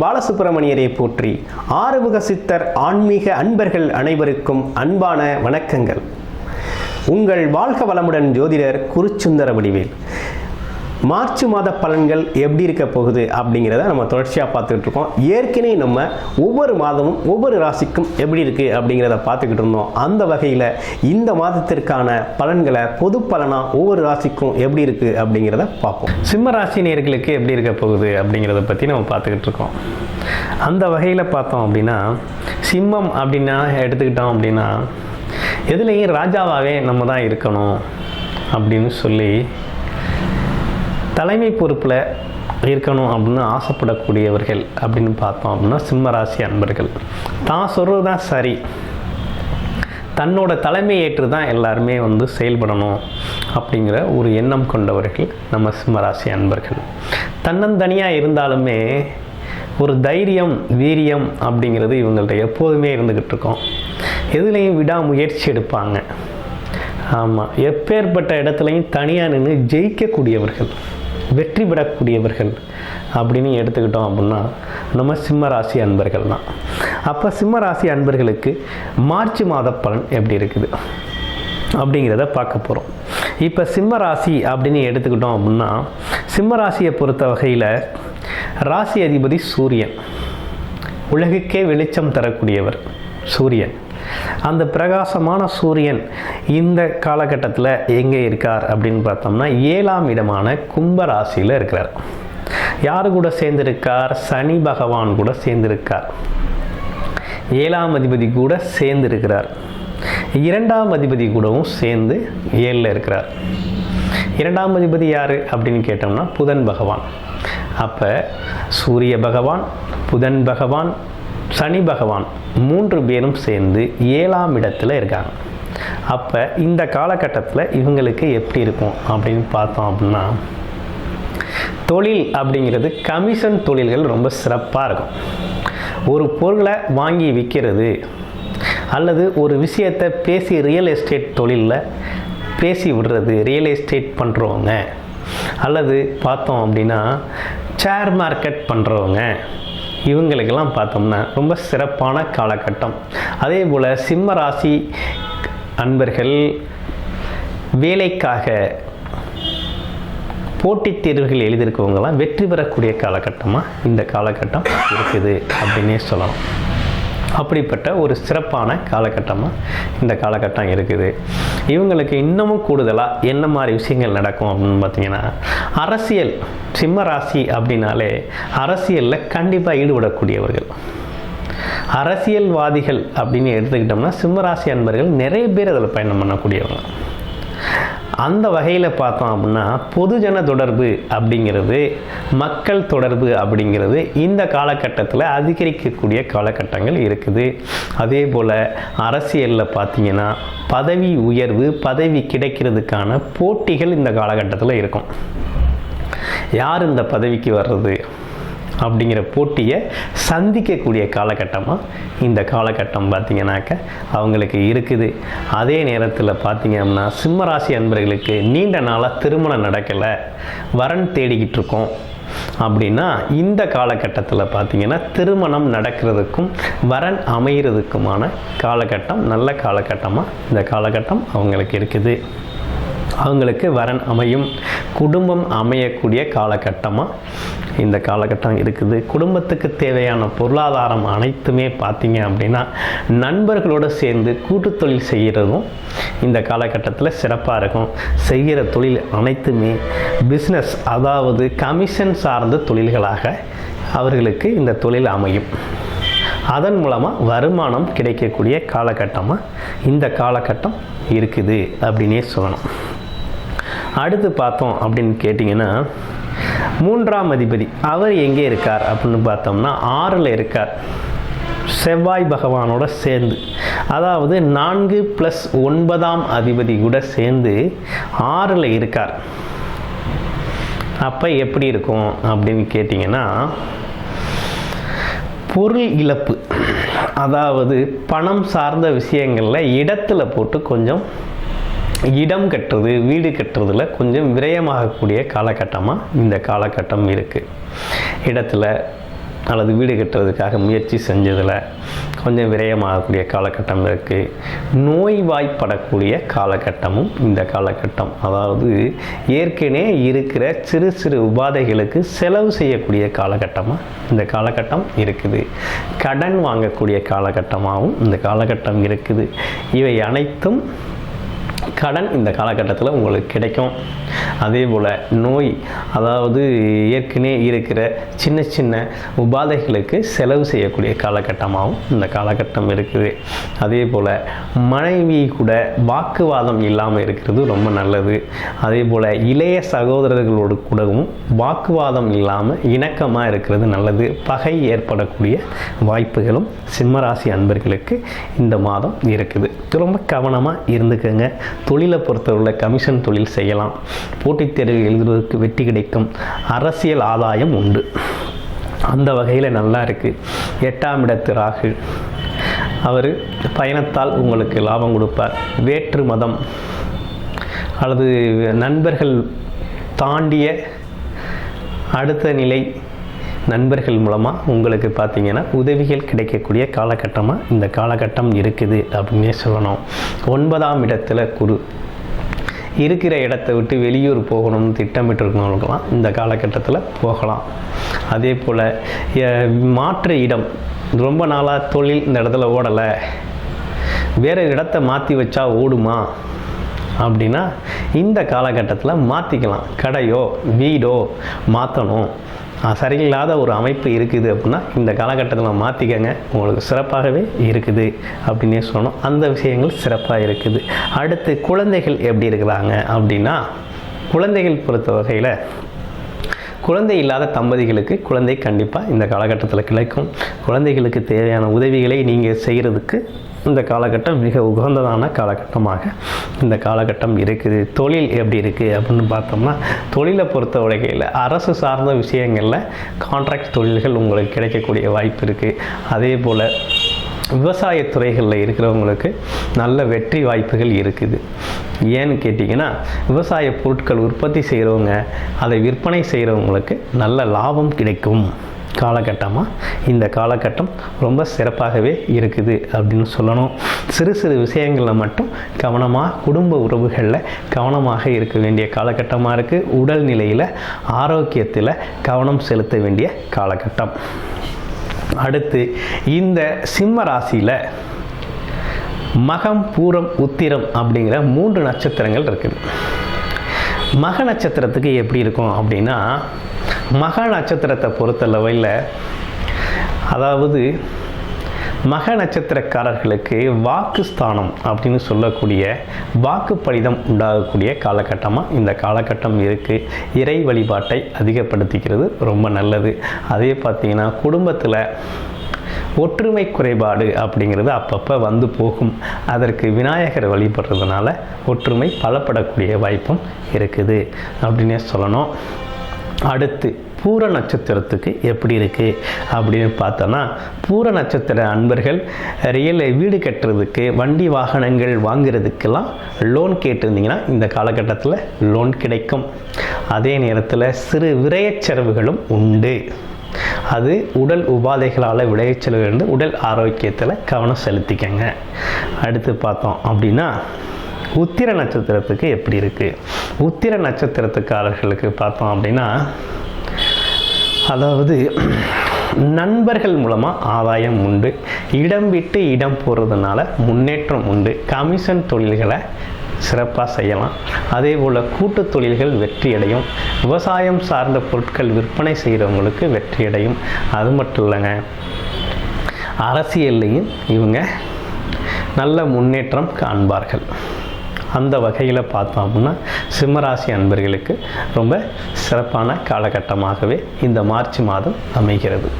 பாலசுப்பிரமணியரை போற்றி. ஆறுமுக சித்தர் ஆன்மீக அன்பர்கள் அனைவருக்கும் அன்பான வணக்கங்கள். உங்கள் வாழ்க வளமுடன் ஜோதிடர் குருச்சுந்தர வடிவேல் மார்ச் மாத பலன்கள் எப்படி இருக்க போகுது அப்படிங்கிறத நம்ம தொடர்ச்சியாக பார்த்துக்கிட்டு இருக்கோம். ஏற்கனவே நம்ம ஒவ்வொரு மாதமும் ஒவ்வொரு ராசிக்கும் எப்படி இருக்குது அப்படிங்கிறத பார்த்துக்கிட்டு இருந்தோம். அந்த வகையில் இந்த மாதத்திற்கான பலன்களை பொது பலனாக ஒவ்வொரு ராசிக்கும் எப்படி இருக்குது அப்படிங்கிறத பார்ப்போம். சிம்ம ராசி நேர்களுக்கு எப்படி இருக்க போகுது அப்படிங்கிறத பற்றி நம்ம பார்த்துக்கிட்டு இருக்கோம். அந்த வகையில் பார்த்தோம் அப்படின்னா சிம்மம் அப்படின்னா எடுத்துக்கிட்டோம் அப்படின்னா எதுலேயும் ராஜாவாகவே நம்ம தான் இருக்கணும் அப்படின்னு சொல்லி தலைமை பொறுப்பில் இருக்கணும் அப்படின்னு ஆசைப்படக்கூடியவர்கள் அப்படின்னு பார்த்தோம் அப்படின்னா சிம்மராசி அன்பர்கள். தான் சொல்கிறது தான் சரி. தன்னோட தலைமை ஏற்று தான் எல்லாருமே வந்து செயல்படணும் அப்படிங்கிற ஒரு எண்ணம் கொண்டவர்கள் நம்ம சிம்மராசி அன்பர்கள். தன்னந்தனியாக இருந்தாலுமே ஒரு தைரியம் வீரியம் அப்படிங்கிறது இவங்கள்ட்ட எப்போதுமே இருந்துக்கிட்டு இருக்கோம். எதுலேயும் விடாமுயற்சி எடுப்பாங்க. ஆமாம் எப்பேற்பட்ட இடத்துலையும் தனியாக நின்று ஜெயிக்கக்கூடியவர்கள். வெற்றி பெறக்கூடியவர்கள் அப்படின்னு எடுத்துக்கிட்டோம் அப்படின்னா நம்ம சிம்ம ராசி அன்பர்கள் தான் அப்போ சிம்ம ராசி அன்பர்களுக்கு மார்ச் மாத பலன் எப்படி இருக்குது? அப்படிங்கிறத பார்க்க போகிறோம் இப்போ சிம்ம ராசி அப்படின்னு எடுத்துக்கிட்டோம் அப்படின்னா சிம்ம ராசியை பொறுத்த வகையில் ராசி அதிபதி சூரியன். உலகுக்கே வெளிச்சம் தரக்கூடியவர் சூரியன். அந்த பிரகாசமான சூரியன் இந்த காலகட்டத்தில் எங்கே இருக்கார் அப்படின்னு பார்த்தோம்னா ஏழாம் இடமான கும்ப ராசியில் இருக்கிறார். யார் கூட சேர்ந்திருக்கார்? சனி பகவான் கூட சேர்ந்திருக்கார். ஏழாம் அதிபதி கூட சேர்ந்திருக்கிறார். இரண்டாம் அதிபதி கூடவும் சேர்ந்து ஏழில் இருக்கிறார். இரண்டாம் அதிபதி யார் அப்படின்னு கேட்டோம்னா புதன் பகவான். அப்போ சூரிய பகவான் புதன் பகவான் சனி பகவான் மூன்று பேரும் சேர்ந்து ஏழாம் இடத்துல இருக்காங்க. அப்போ இந்த காலகட்டத்தில் இவங்களுக்கு எப்படி இருக்கும் அப்படின்னு பார்த்தோம் அப்படின்னா தொழில் அப்படிங்கிறது கமிஷன் தொழில்கள் ரொம்ப சிறப்பாக இருக்கும். ஒரு பொருளை வாங்கி விற்கிறது அல்லது ஒரு விஷயத்தை பேசி ரியல் எஸ்டேட் தொழிலில் பேசி விடுறது ரியல் எஸ்டேட் பண்ணுறவங்க அல்லது பார்த்தோம் அப்படின்னா ஷேர் மார்க்கெட் பண்ணுறவங்க இவங்களுக்கெல்லாம் பார்த்தோம்னா ரொம்ப சிறப்பான காலகட்டம். அதே போல் சிம்ம ராசி அன்பர்கள் வேலைக்காக போட்டித் தேர்வுகள் எழுதியிருக்கவங்களாம் வெற்றி பெறக்கூடிய காலகட்டமாக இந்த காலகட்டம் இருக்குது அப்படின்னே சொல்லலாம். அப்படிப்பட்ட ஒரு சிறப்பான காலகட்டமாக இந்த காலகட்டம் இருக்குது. இவங்களுக்கு இன்னமும் கூடுதலாக என்ன மாதிரி விஷயங்கள் நடக்கும் அப்படின்னு பார்த்தீங்கன்னா அரசியல் சிம்ம ராசி அப்படின்னாலே அரசியலில் கண்டிப்பாக ஈடுபடக்கூடியவர்கள். அரசியல்வாதிகள் அப்படின்னு எடுத்துக்கிட்டோம்னா சிம்மராசி அன்பர்கள் நிறைய பேர் அதில் பயணம் பண்ணக்கூடியவங்க. அந்த வகையில் பார்த்தோம் அப்படின்னா பொதுஜன தொடர்பு அப்படிங்கிறது மக்கள் தொடர்பு அப்படிங்கிறது இந்த காலகட்டத்தில் அதிகரிக்கக்கூடிய காலகட்டங்கள் இருக்குது. அதே போல் அரசியலில் பார்த்தீங்கன்னா பதவி உயர்வு பதவி கிடைக்கிறதுக்கான போட்டிகள் இந்த காலகட்டத்தில் இருக்கும். யார் இந்த பதவிக்கு வர்றது? அப்படிங்கிற போட்டியை சந்திக்கக்கூடிய காலகட்டமாக இந்த காலகட்டம் பார்த்திங்கனாக்க அவங்களுக்கு இருக்குது. அதே நேரத்தில் பார்த்திங்கன்னா சிம்மராசி அன்பர்களுக்கு நீண்ட நாளாக திருமணம் நடக்கலை. வரன் தேடிக்கிட்டு இருக்கோம். அப்படின்னா இந்த காலகட்டத்தில் பார்த்திங்கன்னா திருமணம் நடக்கிறதுக்கும் வரன் அமைகிறதுக்குமான காலகட்டம் நல்ல காலகட்டமாக இந்த காலகட்டம் அவங்களுக்கு இருக்குது. அவங்களுக்கு வரன் அமையும். குடும்பம் அமையக்கூடிய காலகட்டமாக இந்த காலகட்டம் இருக்குது. குடும்பத்துக்கு தேவையான பொருளாதாரம் அனைத்துமே பார்த்தீங்க அப்படின்னா நண்பர்களோடு சேர்ந்து கூட்டு தொழில் செய்கிறதும் இந்த காலகட்டத்தில் சிறப்பாக இருக்கும். செய்கிற தொழில் அனைத்துமே பிஸ்னஸ் அதாவது கமிஷன் சார்ந்த தொழில்களாக அவர்களுக்கு இந்த தொழில் அமையும். அதன் மூலமாக வருமானம் கிடைக்கக்கூடிய காலகட்டமாக இந்த காலகட்டம் இருக்குது அப்படின்னே சொல்லணும் அடுத்து பார்த்தோம் அப்படின்னு கேட்டிங்கன்னா மூன்றாம் அதிபதி. அவர் எங்கே இருக்கார் அப்படின்னு பார்த்தோம்னா ஆறில் இருக்கார். செவ்வாய் பகவானோட சேர்ந்து. அதாவது நான்கு ப்ளஸ் ஒன்பதாம் அதிபதி கூட சேர்ந்து ஆறில் இருக்கார். அப்போ எப்படி இருக்கும் அப்படின்னு கேட்டிங்கன்னா பொருள் இழப்பு. அதாவது பணம் சார்ந்த விஷயங்களில் இடத்துல போட்டு கொஞ்சம் இடம் கட்டுறது வீடு கட்டுறதுல கொஞ்சம் விரயமாகக்கூடிய காலகட்டமாக இந்த காலகட்டம் இருக்குது இடத்துல அல்லது வீடு கட்டுறதுக்காக முயற்சி செஞ்சதில் கொஞ்சம் விரயமாகக்கூடிய காலகட்டம் இருக்குது நோய்வாய்ப்படக்கூடிய காலகட்டமும் இந்த காலகட்டம். அதாவது ஏற்கனவே இருக்கிற சிறு சிறு உபாதைகளுக்கு செலவு செய்யக்கூடிய காலகட்டமாக இந்த காலகட்டம் இருக்குது. கடன் வாங்கக்கூடிய காலகட்டமாகவும் இந்த காலகட்டம் இருக்குது. இவை அனைத்தும் கடன் இந்த காலகட்டத்தில் உங்களுக்கு கிடைக்கும். அதே போல் நோய் அதாவது ஏற்கனவே இருக்கிற சின்ன சின்ன உபாதைகளுக்கு செலவு செய்யக்கூடிய காலகட்டமாகவும் இந்த காலகட்டம் இருக்குது. அதே போல் மனைவி கூட வாக்குவாதம் இல்லாமல் இருக்கிறது ரொம்ப நல்லது. அதே போல் இளைய சகோதரர்களோடு கூடவும் வாக்குவாதம் இல்லாமல் இணக்கமாக இருக்கிறது நல்லது. பகை ஏற்படக்கூடிய வாய்ப்புகளும் சிம்மராசி அன்பர்களுக்கு இந்த மாதம் இருக்குது. ரொம்ப கவனமாக இருந்துக்கங்க. தொழிலை பொறுத்தவரை கமிஷன் தொழில் செய்யலாம். போட்டித் தேர்வு எழுதுவதற்கு வெற்றி கிடைக்கும். அரசியல் ஆதாயம் உண்டு. அந்த வகையில் நல்லா இருக்குது எட்டாம் இடத்து ராகு அவர் பயணத்தால் உங்களுக்கு லாபம் கொடுப்பார். வேற்று மதம். அல்லது நண்பர்கள் தாண்டிய அடுத்த நிலை நண்பர்கள் மூலமாக உங்களுக்கு பார்த்தீங்கன்னா உதவிகள் கிடைக்கக்கூடிய காலகட்டமாக இந்த காலகட்டம் இருக்குது அப்படின்னே சொல்லணும். ஒன்பதாம் இடத்துல குரு. இருக்கிற இடத்த விட்டு வெளியூர் போகணும்னு திட்டமிட்டிருக்கவங்களுக்கெல்லாம் இந்த காலகட்டத்தில் போகலாம். அதே போல் மாற்று இடம். ரொம்ப நாளாக தொழில் இந்த இடத்துல ஓடலை. வேறு இடத்த மாற்றி வச்சா ஓடுமா? அப்படின்னா இந்த காலகட்டத்தில் மாற்றிக்கலாம் கடையோ வீடோ மாற்றணும் சரியில்லாத ஒரு அமைப்பு இருக்குது அப்படின்னா இந்த காலகட்டத்தில் மாற்றிக்கங்க உங்களுக்கு சிறப்பாகவே இருக்குது அப்படின்னே சொன்னோம் அந்த விஷயங்கள் சிறப்பாக இருக்குது. அடுத்து குழந்தைகள் எப்படி இருக்கிறாங்க அப்படின்னா குழந்தைகள் பொறுத்த வகையில் குழந்தை இல்லாத தம்பதிகளுக்கு குழந்தை கண்டிப்பாக இந்த காலகட்டத்தில் கிடைக்கும். குழந்தைகளுக்கு தேவையான உதவிகளை நீங்கள் செய்கிறதுக்கு இந்த காலகட்டம் மிக உகந்ததான காலகட்டமாக இந்த காலகட்டம் இருக்குது. தொழில் எப்படி இருக்குது அப்படின்னு பார்த்தோம்னா தொழிலை பொறுத்த வகையில் அரசு சார்ந்த விஷயங்களில் கான்ட்ராக்ட் தொழில்கள் உங்களுக்கு கிடைக்கக்கூடிய வாய்ப்பு இருக்குது அதே போல் விவசாய துறைகளில் இருக்கிறவங்களுக்கு நல்ல வெற்றி வாய்ப்புகள் இருக்குது. ஏன்னு கேட்டிங்கன்னா விவசாய பொருட்கள் உற்பத்தி செய்கிறவங்க அதை விற்பனை செய்கிறவங்களுக்கு நல்ல லாபம் கிடைக்கும். காலகட்டமாக இந்த காலகட்டம் ரொம்ப சிறப்பாகவே இருக்குது அப்படின்னு சொல்லணும். சிறு சிறு விஷயங்களில் மட்டும் கவனமாக குடும்ப உறவுகளில் கவனமாக இருக்க வேண்டிய காலகட்டமாக இருக்குது உடல்நிலையில் ஆரோக்கியத்தில் கவனம் செலுத்த வேண்டிய காலகட்டம். அடுத்து இந்த சிம்ம ராசியில் மகம் பூரம் உத்திரம் அப்படிங்கிற மூன்று நட்சத்திரங்கள் இருக்குது. மக நட்சத்திரத்துக்கு எப்படி இருக்கும் அப்படின்னா மக நட்சத்திரத்தை பொறுத்தளவில் அதாவது மக நட்சத்திரக்காரர்களுக்கு வாக்குஸ்தானம் அப்படின்னு சொல்லக்கூடிய வாக்கு படிதம் உண்டாகக்கூடிய காலகட்டமாக இந்த காலகட்டம் இருக்குது இறை வழிபாட்டை அதிகப்படுத்திக்கிறது ரொம்ப நல்லது. அதே பார்த்திங்கன்னா குடும்பத்தில் ஒற்றுமை குறைபாடு அப்படிங்கிறது அப்பப்போ வந்து போகும். அதற்கு விநாயகர் வழிபடுறதுனால ஒற்றுமை பலப்படக்கூடிய வாய்ப்பும் இருக்குது. அப்படின்னே சொல்லணும். அடுத்து பூர நட்சத்திரத்துக்கு எப்படி இருக்குது அப்படின்னு பார்த்தோன்னா பூர நட்சத்திர அன்பர்கள் ரியல் வீடு கட்டுறதுக்கு வண்டி வாகனங்கள் வாங்குறதுக்கெல்லாம் லோன் கேட்டிருந்தீங்கன்னா இந்த காலகட்டத்தில் லோன் கிடைக்கும். அதே நேரத்தில் சிறு விரயச்செலவுகளும் உண்டு. அது உடல் உபாதைகளால் விளைச்சல் உடல் ஆரோக்கியத்தில் கவனம் செலுத்திக்கங்க. அடுத்து பார்த்தோம் அப்படின்னா உத்திர நட்சத்திரத்துக்கு எப்படி இருக்குது உத்திர நட்சத்திரத்துக்காரர்களுக்கு பார்த்தோம் அப்படின்னா அதாவது நண்பர்கள் மூலமாக ஆதாயம் உண்டு. இடம் விட்டு இடம் போகிறதுனால முன்னேற்றம் உண்டு. கமிஷன் தொழில்களை சிறப்பாக செய்யலாம். அதே போல் கூட்டு தொழில்கள் வெற்றியடையும் விவசாயம் சார்ந்த பொருட்கள் விற்பனை செய்கிறவங்களுக்கு வெற்றியடையும் அது மட்டும் இல்லைங்க அரசியல்லையும் இவங்க நல்ல முன்னேற்றம் காண்பார்கள். அந்த வகையில் பார்த்தோம் அப்படின்னா சிம்மராசி அன்பர்களுக்கு ரொம்ப சிறப்பான காலகட்டமாகவே இந்த மார்ச் மாதம் அமைகிறது.